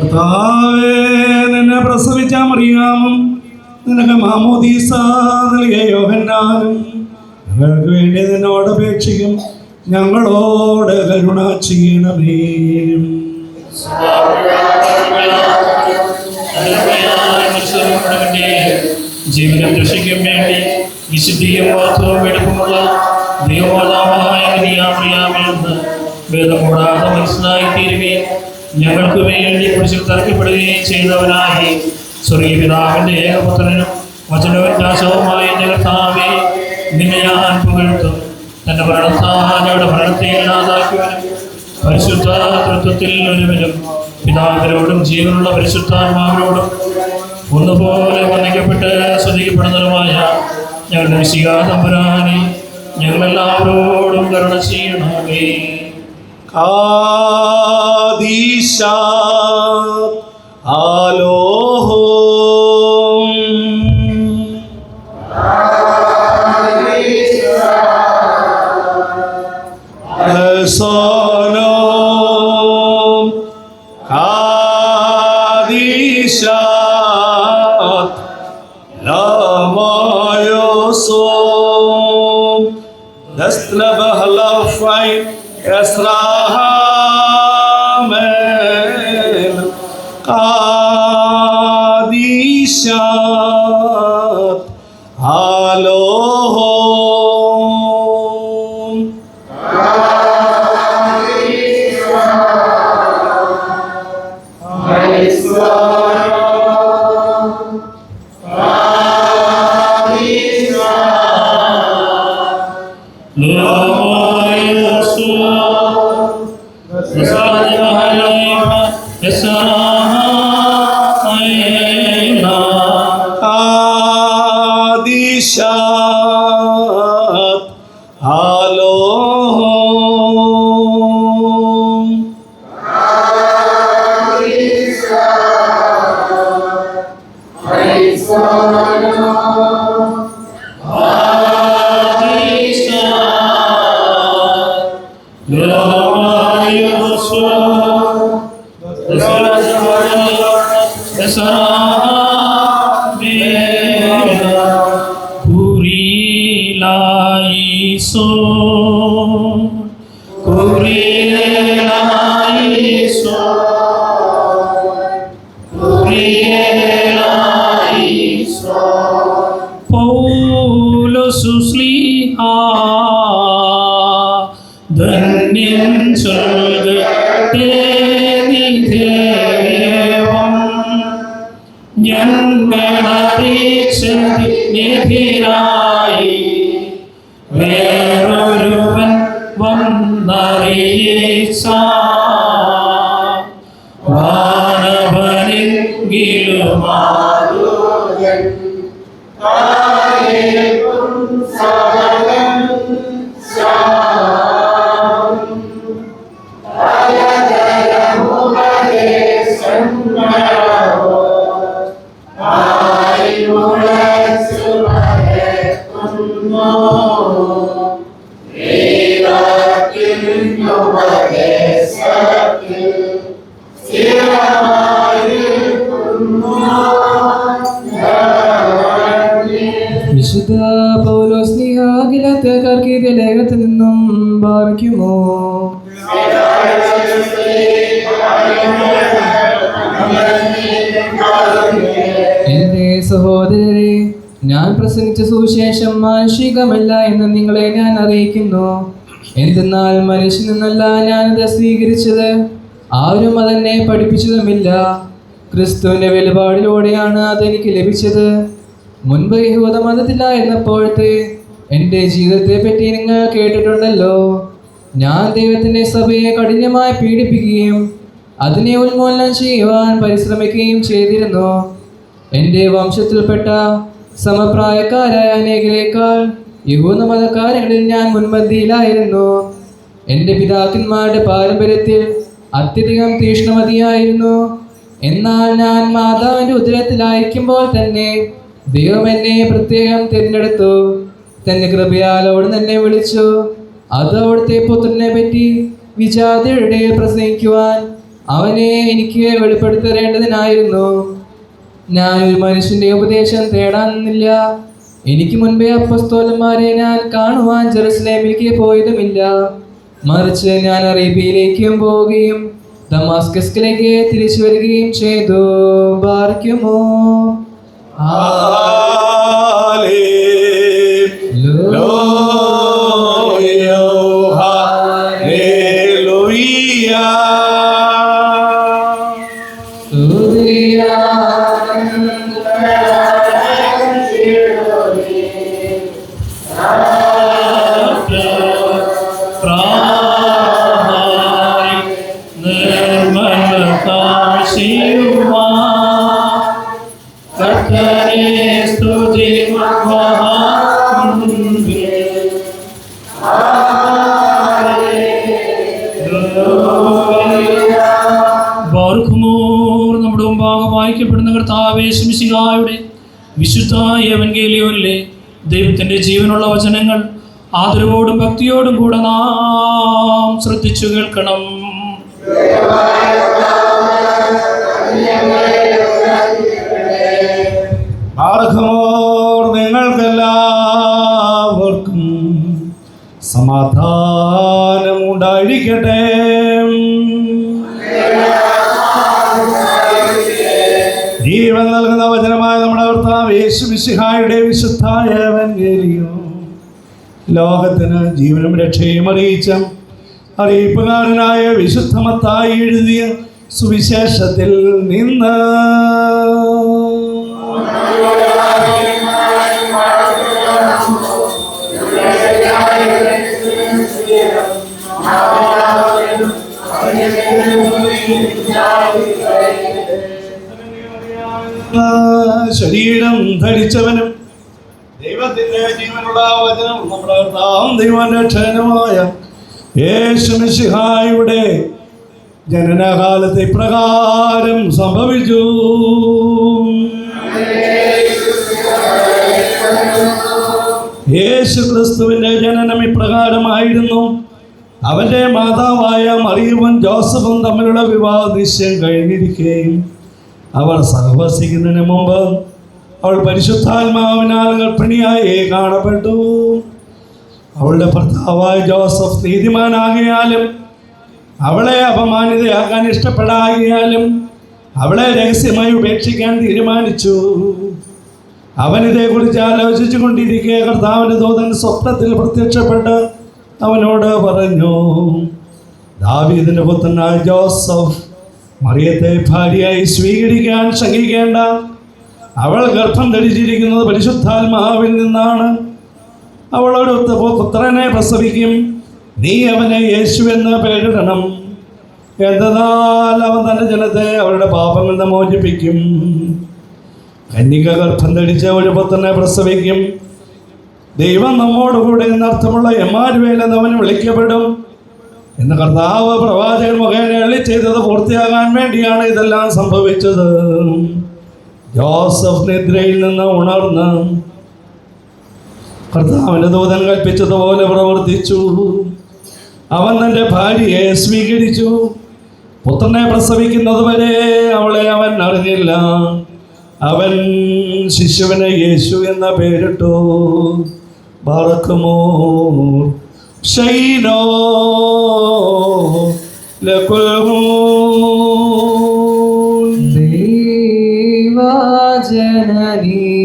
കർത്താവേ, നിന്നെ പ്രസവിച്ച മറിയാമും? നിനക്ക് മാമോദീസ നൽകിയ യോഹന്നാനും ഞങ്ങൾക്ക് വേണ്ടി നിന്നോട് അപേക്ഷിക്കും. ഞങ്ങളോട് കരുണ ചെയ്യണമേ. ജീവിതം രക്ഷിക്കും വേണ്ടി വിശുദ്ധിയും വാർത്തവും എടുക്കുമുള്ള ദൈവമാതാവായ കനിയാമറിയാമെന്ന് ഭേദമൂടാതെ മനസ്സിലായി ഞങ്ങൾക്ക് വേണ്ടി കുറിച്ച് തറക്കപ്പെടുകയും ചെയ്തവനായി സ്വർഗീയ പിതാവിന്റെ ഏകപുത്രനും വചനവ്യത്യാസവുമായ ജഗത്താവെ നിന്നെ ഞാൻ പുകഴ്ത്തും. തന്റെ ഭരണസ്ഥാനയുടെ ഭരണത്തെ ഇല്ലാതാക്കുവാനും പരിശുദ്ധ തൃത്വത്തിൽ പിതാവിനോടും ജീവനുള്ള പരിശുദ്ധാത്മാവിനോടും ഒന്നുപോലെ വന്ദിക്കപ്പെട്ട് ശ്രദ്ധിക്കപ്പെടുന്നതുമായ ഞങ്ങളുടെ വിശികാതമ്പുരാനെ ഞങ്ങളെല്ലാവരോടും করুণশীল হবে। কাদিশা আলো Sat Lamayasam حسن بہلا فائن اسراہ میں قادی شاہ No. Aleyküm selam. വിശുദ്ധ പൗലോസ് നിഹാകിലത്തേക്കാർക്ക് ഇത് ലേഖത്തിൽ നിന്നും ഭാവിക്കുമോ എന്റെ സഹോദരരെ ഞാൻ പ്രസംഗിച്ച സുവിശേഷം മാനുഷികമല്ല എന്ന് നിങ്ങളെ ഞാൻ അറിയിക്കുന്നു. എന്തെന്നാൽ മനുഷ്യൻ നിന്നല്ല ഞാനത് സ്വീകരിച്ചത്. ആരും അതെന്നെ പഠിപ്പിച്ചതുമില്ല. ക്രിസ്തുവിന്റെ വെളിപാടിലൂടെയാണ് അതെനിക്ക് ലഭിച്ചത്. മുൻപ് യഹൂദ മതത്തിലായിരുന്നപ്പോഴത്തെ എന്റെ ജീവിതത്തെ പറ്റി നിങ്ങൾ കേട്ടിട്ടുണ്ടല്ലോ. ഞാൻ ദൈവത്തിന്റെ സഭയെ കഠിനമായി പീഡിപ്പിക്കുകയും അതിനെ ഉന്മൂലനം ചെയ്യുവാൻ പരിശ്രമിക്കുകയും ചെയ്തിരുന്നു. എന്റെ വംശത്തിൽപ്പെട്ട സമപ്രായക്കാരായ അനേകരേക്കാൾ യഹൂദ മതക്കാരങ്ങളിൽ ഞാൻ മുൻപന്തിയിലായിരുന്നു. എന്റെ പിതാക്കന്മാരുടെ പാരമ്പര്യത്തിൽ അത്യധികം തീഷ്ണമതിയായിരുന്നു. എന്നാൽ ഞാൻ മാതാവിന്റെ ഉദരത്തിലായിരിക്കുമ്പോൾ തന്നെ ദൈവം എന്നെ പ്രത്യേകം തിരഞ്ഞെടുത്തു. തന്റെ കൃപയാൽ അവിടുന്ന് എന്നെ വിളിച്ചു. അത് അവിടുത്തെ പുത്രനെ പറ്റി വിജാതിയുടെ പ്രസംഗിക്കുവാൻ അവനെ എനിക്ക് വെളിപ്പെടുത്തരേണ്ടതിനായിരുന്നു. ഞാൻ ഒരു മനുഷ്യന്റെ ഉപദേശം തേടാനില്ല എനിക്ക് മുൻപേ അപ്പസ്തോലന്മാരെ ഞാൻ കാണുവാൻ ജെറുസലേമിലേക്ക് പോയതുമില്ല. മറിച്ച് ഞാൻ അറേബ്യയിലേക്കും പോവുകയും ദമാസ്കസിലേക്ക് തിരിച്ചു വരികയും ചെയ്തു. ബാർക്കുമോ പ്രാഹായി വായിക്കപ്പെടുന്ന കർത്താവേ ശിമിശിഹായുടെ വിശുദ്ധ ഏവൻഗേലിയോനിലെ ദൈവത്തിന്റെ ജീവനുള്ള വചനങ്ങൾ ആദരവോടും ഭക്തിയോടും കൂടെ നാം ശ്രദ്ധിച്ചു കേൾക്കണം. മാർഗമോർ മിശിഹായുടെ വിശുദ്ധായ ലോകത്തിന് ജീവനും രക്ഷയും അറിയിച്ച അറിയിപ്പുകാരനായ വിശുദ്ധമത്തായി എഴുതിയ സുവിശേഷത്തിൽ നിന്ന് ശരീരം ധരിച്ചവനും ദൈവത്തിന്റെ ജീവനുള്ള വചനം ജനനകാലത്തെ പ്രകാരം സംഭവിച്ചു. യേശു ക്രിസ്തുവിന്റെ ജനനം ഇപ്രകാരമായിരുന്നു. അവന്റെ മാതാവായ മറിയവും ജോസഫും തമ്മിലുള്ള വിവാഹ ദൃശ്യം കഴിഞ്ഞിരിക്കുകയും അവർ സഹവസിക്കുന്നതിന് മുമ്പ് അവൾ പരിശുദ്ധാത്മാവിനാൽ ഗർഭിണിയായി കാണപ്പെട്ടു. അവളുടെ ഭർത്താവായ ജോസഫ് നീതിമാനാകിയാലും അവളെ അപമാനിതയാക്കാൻ ഇഷ്ടപ്പെടാകിയാലും അവളെ രഹസ്യമായി ഉപേക്ഷിക്കാൻ തീരുമാനിച്ചു. അവൻ ഇതേക്കുറിച്ച് ആലോചിച്ചു കൊണ്ടിരിക്കെ കർത്താവിന്റെ ദൂതൻ സ്വപ്നത്തിൽ പ്രത്യക്ഷപ്പെട്ട് അവനോട് പറഞ്ഞു ദാവീദിന്റെ പുത്രനായ ജോസഫ് മറിയത്തെ ഭാര്യയായി സ്വീകരിക്കാൻ ശങ്കിക്കേണ്ട. അവൾ ഗർഭം ധരിച്ചിരിക്കുന്നത് പരിശുദ്ധാത്മാവിൽ നിന്നാണ്. അവൾ ഒരു പുത്രനെ പ്രസവിക്കും. നീ അവനെ യേശു എന്ന് പേരിടണം. എന്തെന്നാൽ അവൻ തന്റെ ജനത്തെ അവരുടെ പാപങ്ങളിൽ നിന്ന് മോചിപ്പിക്കും. കന്യക ഗർഭം ധരിച്ച ഒരു പുത്രനെ പ്രസവിക്കും. ദൈവം നമ്മോടുകൂടെ എന്നർത്ഥമുള്ള എമാരുവേൽ അവൻ വിളിക്കപ്പെടും. എന്ന് കർത്താവ് പ്രവാചകൻ മുഖേന എള്ളി ചെയ്തത് പൂർത്തിയാകാൻ വേണ്ടിയാണ് ഇതെല്ലാം സംഭവിച്ചത്. ജോസഫ് നിദ്രയിൽ നിന്ന് ഉണർന്ന് കർത്താവിന്റെ ദൂതൻ കൽപ്പിച്ചതുപോലെ പ്രവർത്തിച്ചു. അവൻ തന്റെ ഭാര്യയെ സ്വീകരിച്ചു. പുത്രനെ പ്രസവിക്കുന്നത് വരെ അവളെ അവൻ അറിഞ്ഞില്ല. അവൻ ശിശുവിനെ യേശു എന്ന പേരിട്ടു. പറക്കുമോ شهيدا لك الهون ديما جنني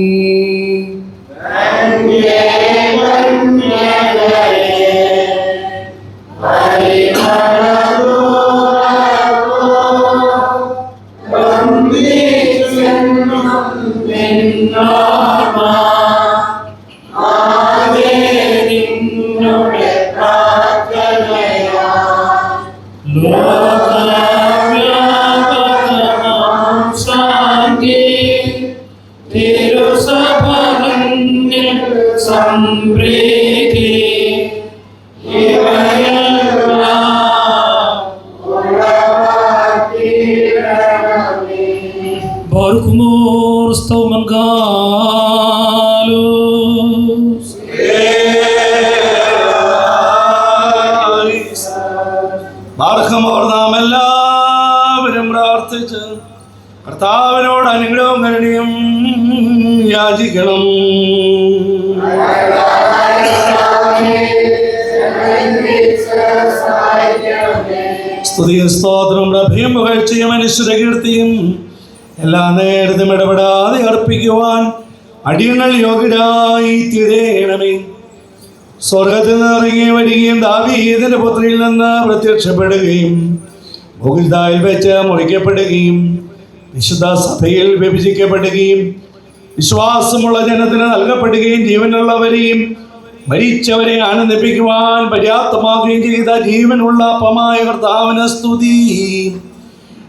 സ്തുതിയും സ്തോത്രം ലഭ്യം പുകഴ്ചയും മനുഷ്യരെ കീർത്തിയും. എല്ലാ നേരത്തും ഇടപെടാതെ അർപ്പിക്കുവാൻ അടിയങ്ങൾ യോഗ്യരായി തിരയണമേ സ്വർഗത്തിൽ നിന്ന് ഇറങ്ങി വരികയും ദാവീദിന്റെ പുത്രിയിൽ നിന്ന് പ്രത്യക്ഷപ്പെടുകയും മുകുൽദായിൽ വെച്ച് മുറിക്കപ്പെടുകയും വിശുദ്ധ സഭയിൽ വിഭജിക്കപ്പെടുകയും വിശ്വാസമുള്ള ജനത്തിന് നൽകപ്പെടുകയും ജീവനുള്ളവരെയും മരിച്ചവരെ ആനന്ദിപ്പിക്കുവാൻ പര്യാപ്തമാകുകയും ചെയ്ത ജീവനുള്ള അപ്പമായ കർത്താവിന് സ്തുതി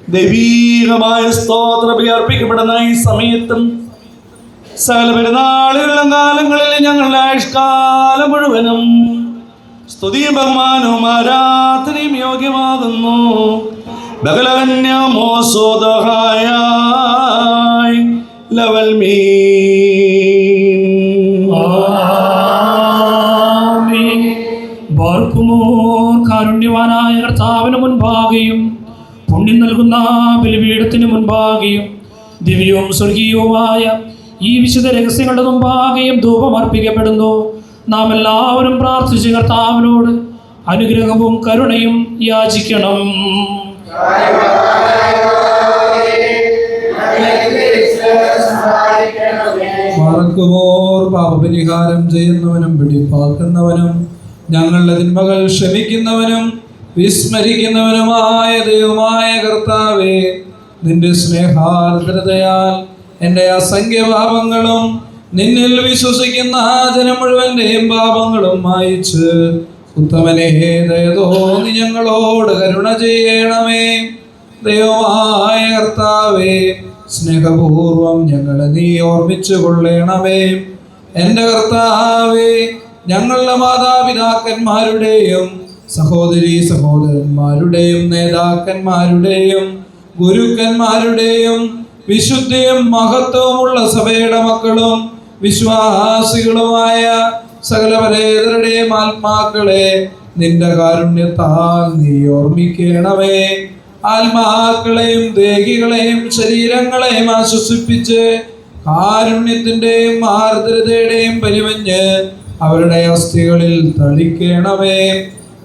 ദൈവീകമായ സ്തോത്രബലി അർപ്പിക്കപ്പെടുന്ന ഈ സമയത്തും സകല പെരുന്നാളുകളിലും കാലങ്ങളിൽ ഞങ്ങളുടെ ആയുഷ്കാലം മുഴുവനും സ്തുതിയും ബഹുമാനവും ആരാധനയും യോഗ്യമാകുന്നു ബഹലകന്യമോ ലവൽ മീ. ബാർക്കുമോർ കാരുണ്യവാനായ കർത്താവിന് മുൻപാകെയും പുണ്യം നൽകുന്ന ബലിപീഠത്തിന് മുൻപാകെയും ദിവ്യവും സ്വർഗീയവുമായ ഈ വിശുദ്ധ രഹസ്യങ്ങളുടെ മുമ്പാകെയും ധൂപമർപ്പിക്കപ്പെടുന്നു നാം എല്ലാവരും പ്രാർത്ഥിച്ച് കർത്താവിനോട് അനുഗ്രഹവും കരുണയും യാചിക്കണം. മറക്കുമോർ പാപപരിഹാരം ചെയ്യുന്നവനും പിടിപ്പാക്കുന്നവനും ഞങ്ങളുടെ തിന്മകൾ ക്ഷമിക്കുന്നവനും വിസ്മരിക്കുന്നവനുമായ ദൈവമായ കർത്താവേ നിന്റെ സ്നേഹാർദ്രതയാൽ എന്റെ അസംഖ്യ പാപങ്ങളും നിന്നിൽ വിശ്വസിക്കുന്ന ആ ജനം മുഴുവന്റെയും പാപങ്ങളും മായിച്ച് ഉത്തമനെ നീ ഞങ്ങളോട് കരുണ ചെയ്യണമേ. ദൈവമായ കർത്താവേ സ്നേഹപൂർവം ഞങ്ങളെ നീ ഓർമ്മിച്ചു കൊള്ളണമേ എന്റെ കർത്താവേ ഞങ്ങളുടെ മാതാപിതാക്കന്മാരുടെയും സഹോദരി സഹോദരന്മാരുടെയും നേതാക്കന്മാരുടെയും ഗുരുക്കന്മാരുടെയും വിശുദ്ധിയും മഹത്വമുള്ള സഭയുടെ മക്കളും വിശ്വാസികളുമായ സകല പരേതരുടെയും ആത്മാക്കളെ നിന്റെ കാരുണ്യത്താൽ നീ ഓർമ്മിക്കണമേ. ആത്മാക്കളെയും ദേഹികളെയും ശരീരങ്ങളെയും ആശ്വസിപ്പിച്ച് കാരുണ്യത്തിന്റെയും ആർദ്രതയുടെയും പരിമഞ്ഞ് അവരുടെ അസ്ഥികളിൽ തളിക്കണമേ.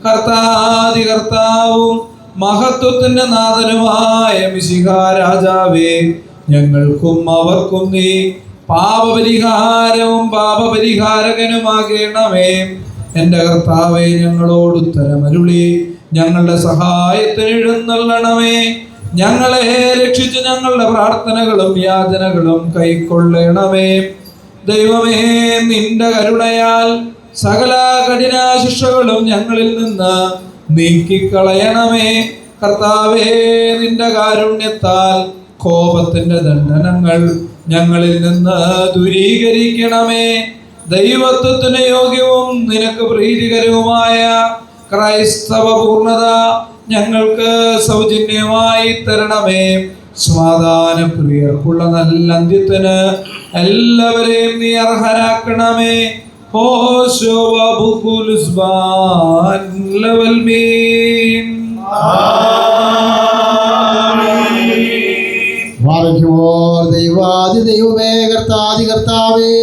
കർത്താതി കർത്താവും മഹത്വത്തിന്റെ നാഥനുമായ മിശിഹ രാജാവേ ഞങ്ങൾക്കും അവർക്കും നീ പാപപരിഹാരവും പാപപരിഹാരകനുമാകേണമേ. എന്റെ കർത്താവെ ഞങ്ങളോട് ഉത്തരമരുളി ഞങ്ങളുടെ സഹായത്തിന് എഴുന്നള്ളണമേ. ഞങ്ങളെ രക്ഷിച്ച് ഞങ്ങളുടെ പ്രാർത്ഥനകളും യാചനകളും കൈക്കൊള്ളണമേ. ദൈവമേ നിന്റെ കരുണയാൽ സകല കഠിനാശിക്ഷകളും ഞങ്ങളിൽ നിന്ന് നീക്കിക്കളയണമേ. കർത്താവേ നിന്റെ കാരുണ്യത്താൽ കോപത്തിന്റെ ദണ്ഡനങ്ങൾ ഞങ്ങളിൽ നിന്ന് ദൂരീകരിക്കണമേ. ദൈവത്വത്തിന് യോഗ്യവും നിനക്ക് പ്രീതികരവുമായ ക്രൈസ്തവ പൂർണത ഞങ്ങൾക്ക് സൗജന്യമായി തരണമേ. സമാധാന പ്രിയർക്കുള്ള നല്ല അന്ത്യത്തിന് എല്ലാവരെയും നീ അർഹരാക്കണമേ. ദൈവാദി ദൈവമേ കർത്താദി കർത്താവേ.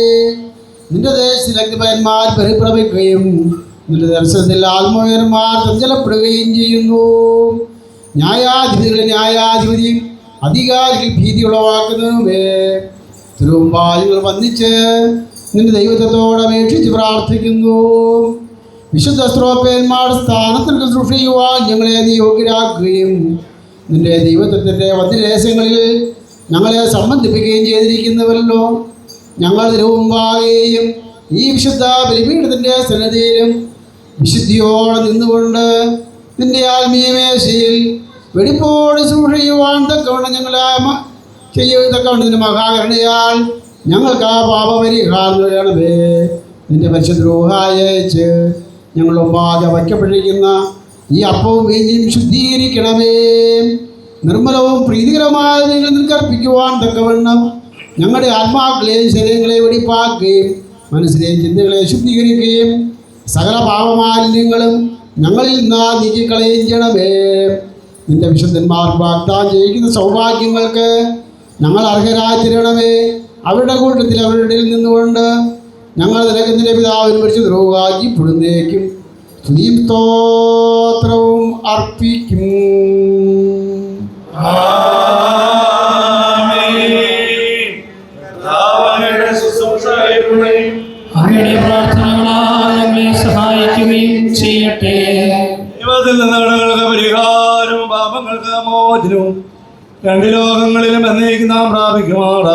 നിന്റെ ദേശത്തിലഗ്നിപന്മാർ പരിഭ്രമിക്കുകയും നിന്റെ ദർശനത്തിൽ ആത്മീയന്മാർ ചഞ്ചലപ്പെടുകയും ചെയ്യുന്നു. ന്യായാധിപതികളെ ന്യായാധിപതിയും അധികാരികൾ ഭീതി ഉളവാക്കുന്നതുമേ തിരുവമ്പാദികൾ വന്നിച്ച് നിന്റെ ദൈവത്തോട് അപേക്ഷിച്ച് പ്രാർത്ഥിക്കുന്നു. വിശുദ്ധ സ്ത്രോപ്പേന്മാർ സ്ഥാനത്തിൽ ശുശ്രൂഷിക്കുവാൻ ഞങ്ങളെ നീ യോഗ്യരാക്കുകയും നിന്റെ ദൈവത്വത്തിന്റെ വന്യദേശങ്ങളിൽ ഞങ്ങളെ സംബന്ധിപ്പിക്കുകയും ചെയ്തിരിക്കുന്നവരല്ലോ. ഞങ്ങൾ തിരുവുമ്പാകെയും ഈ വിശുദ്ധ ബലിപീഠത്തിന്റെ സന്നദ്ധിയിലും വിശുദ്ധിയോടെ നിന്നുകൊണ്ട് നിന്റെ ആത്മീയ മേശയിൽ വെടിപ്പോട് സൂക്ഷിക്കുവാൻ തക്കവണ്ണം ഞങ്ങളെ നിന്റെ മഹാകരുണയാൽ ഞങ്ങൾക്ക് ആ പാപപരിഹാരം നൽകണമേ നിന്റെ പരിശുദ്രോഹായച്ച് ഞങ്ങൾ ഒമ്പാകെ വയ്ക്കപ്പെട്ടിരിക്കുന്ന ഈ അപ്പവും വീഞ്ഞും ശുദ്ധീകരിക്കണമേ. നിർമ്മലവും പ്രീതികരമായ നിങ്ങൾ നിൽക്കർപ്പിക്കുവാൻ തക്കവണ്ണം ഞങ്ങളുടെ ആത്മാക്കളെയും ശരീരങ്ങളെ വെടിപ്പാക്കുകയും മനസ്സിലെയും ചിന്തകളെ ശുദ്ധീകരിക്കുകയും സകല പാപമാലിന്യങ്ങളും ഞങ്ങളിൽ നിന്ന് നീക്കിക്കളയുകയും ചെയ്യണമേ. നിന്റെ വിശുദ്ധന്മാർ വാഗ്ദാനം ചെയ്യിക്കുന്ന സൗഭാഗ്യങ്ങൾക്ക് ഞങ്ങൾ അർഹരായി തീരണമേ അവരുടെ കൂട്ടത്തിൽ അവരുടെ നിന്നുകൊണ്ട് ഞങ്ങൾ നിനക്ക് നിന്റെ പിതാവിന് ദ്രോഹാജി പുഴുന്നേക്കും. സ്തുതിയും സ്തോത്രവും അർപ്പിക്കും. കർത്താവയുടെ ശുശ്രൂഷകരുടെയും അങ്ങയുടെ പ്രാർത്ഥനകളാൽ ഞങ്ങളെ സഹായിക്കുകയും ചെയ്യട്ടെ. ദൈവത്തിൽ നിന്ന് പരിഹാരവും പാപങ്ങൾക്ക് മോചനവും രണ്ട് ലോകങ്ങളിലും എന്നേക്ക് നാം പ്രാപിക്കുമാറാ